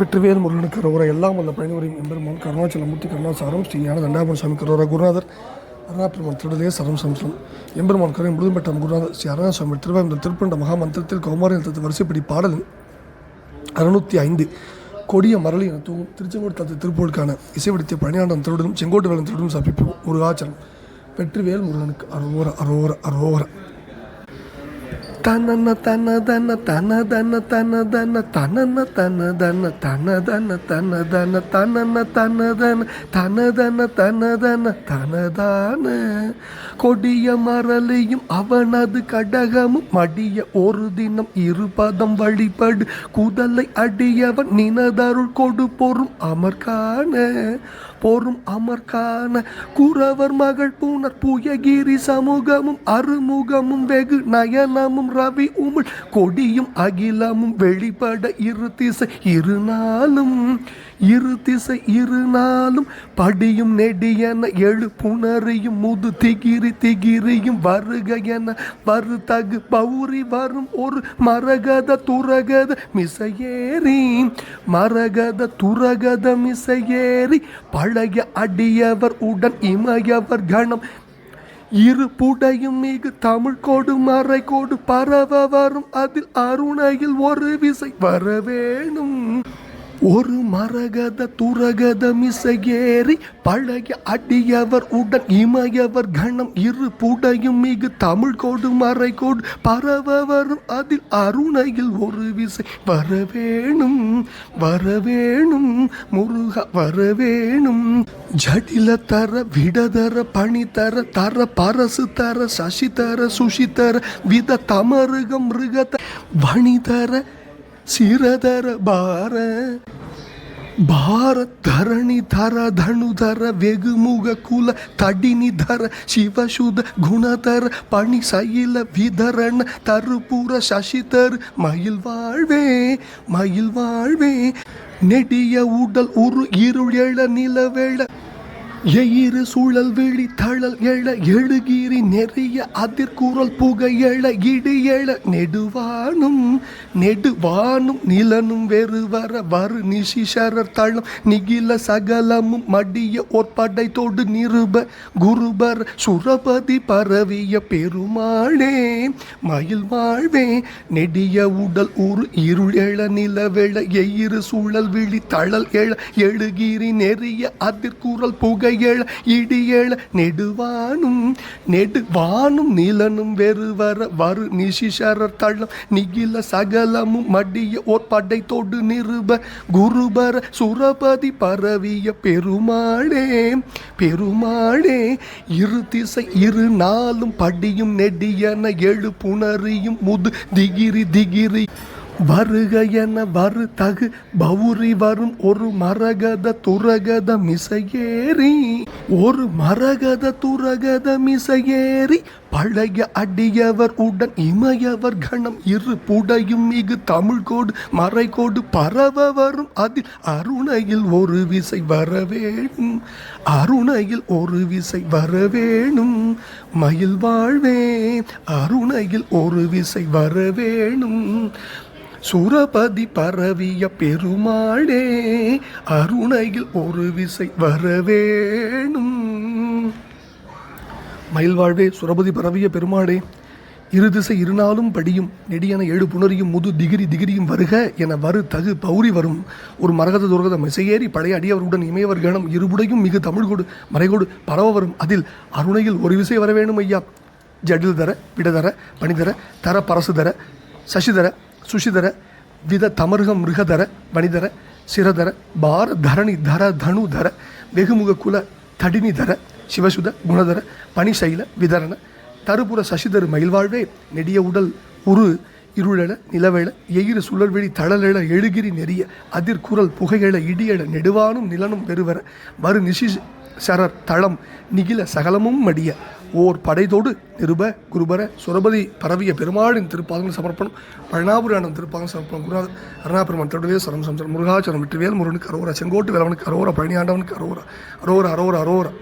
வெற்றிவேல் முருகனுக்கு கரோரா எல்லாம் வல்ல பயணிவரின் எம்பெருமான் கருணாச்சலமூர்த்தி கருணாசாரம் ஸ்ரீஞான தண்டாபுரம் சாமி கரோரா குருநாதர் அருணாபெருமான் திருடலே சரம் சம்சம் எம்பெருமான் கரை முழுதும்பெற்ற குருநாதர் ஸ்ரீ அருணாசாமி திருவாயுந்த திருப்பண்ட மகாமந்திரத்தில் கௌமாரி நிறுத்தத்து வரிசைப்படி பாடல் அறுநூற்றி ஐந்து கொடிய மரளி என தூங்கும் திருச்செங்கோடு தத்து திருப்பூருக்கான இசைவடித்த பழனியாண்டம் திருடனும் செங்கோட்டு வேலன் திருடனும் சபிப்போம் முருகாச்சலம். வெற்றிவேல் முருகனுக்கு அரோர அரோர அரோர. தனன தன தன தன தன தன தன தனன தன தன தன தன தன தன தனன தன தன தன தன தன தன தனதான. கொடிய மரலையும் அவனது கடகமும் மடிய ஒரு தினம் இருபதம் வழிபடு. குதலை அடியவன் நினதருள் கொடு பொறும் அமர்கான பொறும் அமர்கான. குறவர் மகள் பூனர் புயகிரி சமூகமும் அறுமுகமும் வெகு நயனமும் ரவி உமிழ் கொடியும் அகிலமும் வெளிப்பட இரு திசை இரு நாளும் இரு திசை இரு நாளும். படியும் நெடியன எழு புணரியும் முது திகிரி திகிரியும் வருக என வரு தகு பௌரி வரும் ஒரு மரகத துரகத மிசையேறி மரகத துரகத மிசையேறி. பழைய அடியவர் உடன் இமயவர் கணம் இரு புடையும் மிகு தமிழ் கோடு மறை கோடு பரவ வரும். அதில் அருணையில் ஒரு விசை வர வேணும். ஒரு மரகத துரகத மிசையேறி பழைய அடியவர் உடன் இமயவர் கணம். இரு புடையும் மிகு தமிழ் கோடு மறை கோடு பரவ வரும். அதில் அருணையில் ஒரு விசை வரவேணும் வேணும். வர வேணும். முருக வர வேணும் ஜடில தர விடதர பணி தர தர பரசு தர சசி தர சுஷி தர வித தமருகம் மிருகத வணிதர சிரதர பார ಭಾರತ್ ಧರಣಿ ಧರ ಧನುಧರ ವೆಗುಮುಗ ಕುಲ ತಡಿನಿ ಧರ ಶಿವಶುದ್ಧ ಗುಣಧರ பணி சயில விதரண தருபுர சசிதர் மயில் வாழ்வே மயில் வாழ்வே நெடிய உடல் உரு இருள் எழ நிலவேள எயிறு சூழல் விழி தழல் எழ எழுகிரி நெறிய அதிர்குரல் புகை எழ இடி எழ நெடுவானும் நெடுவானும் நிலனும் வேறு வர வரு நிசிஷரர் தளம் நிகில சகலமும் மடிய ஒற்படை நிருப குருபர் சுரபதி பரவிய பெருமாளே மயில் வாழ்வே நெடிய உடல் உரு இருள் எழ நிலவெழ எயிறு சூழல் விழி தழல் எழ எழுகிரி நெறிய அதிர்குரல் புகையெழ எழ நெடுவானும் நெடுவானும் நிலனும் வெறு வர வரு நிசிஷரர் தள்ளம் நிகில சகலமும் மடிய ஓர் படை தொடு நிருப குருபர சுரபதி பரவிய பெருமாளே பெருமாளே இரு திசை இரு நாளும் படியும் நெடியன எழு புணரியும் முது திகிரி திகிரி. வருக என வரு தகு பவுரி வரும் ஒரு மரகத துரகத மிசையேறி ஒரு மரகத துரகத மிசையேறி பழைய அடியவர் உடன் இமையவர் கணம் இரு புடையும் மிகு தமிழ் கோடு மறை கோடு பரவ வரும் அதில் அருணையில் ஒரு விசை வர வேணும் அருணையில் ஒரு விசை வர வேணும் மயில் வாழ்வே அருணையில் ஒரு விசை வர வேணும் சுரபதி பரவிய பெருமாளே அருணையில் ஒரு விசை வரவேணும். மயில்வாழ்வே மயில் வாழ்வே சுரபதி பரவிய பெருமாளே இரு திசை இருநாளும் படியும் நெடியன ஏழு புணரியும் முது திகிரி திகிரியும் வருக என வரு தகு பௌரி வரும். ஒரு மரகத துரகத மிசையேறி பழைய அடியவருடன் இமையவர் கணம் இருபுடையும் மிகு தமிழ்கோடு மறைகோடு பரவ வரும். அதில் அருணையில் ஒரு விசை வரவேணும் ஐயா. ஜடில் தர விடதர பணிதர தர பரசு தர சசிதர சுஷிதர வித தமருகம் மிருகதர வணிதர சிரதர பார தரணி தர தனு தர வெகுமுக குல தடினி தர சிவசுத குணதர பனிசைல விதரண தருபுர சசிதரு மயில்வாழ்வே நெடிய உடல் உரு இருளெழ நிலவேள எயிறு சுழல்வெளி தளலெழ எழுகிரி நெறிய அதிர்குரல் புகையெழ இடியெழ நெடுவானும் நிலனும் பெருவர மறு நிசி சரர் தளம் நிகில சகலமும் மடிய ஓர் படைதோடு நிருப குருபர சுரபதி பரவிய பெருமாளின் திருப்பாதங்கள் சமர்ப்பணம் பழனாபுராணம் திருப்பாதங்கள் சமர்ப்பணம் குருநாதர் அருணாபெருமான் திருடவே சரம் சம்சரம் முருகாச்சரம் விட்டுவேல் முருகனுக்கு அரோரா செங்கோட்டு வேலவனுக்கு அரோரா பழனியாண்டவனுக்கு அரோரா அரோரா அரோரா அரோரா.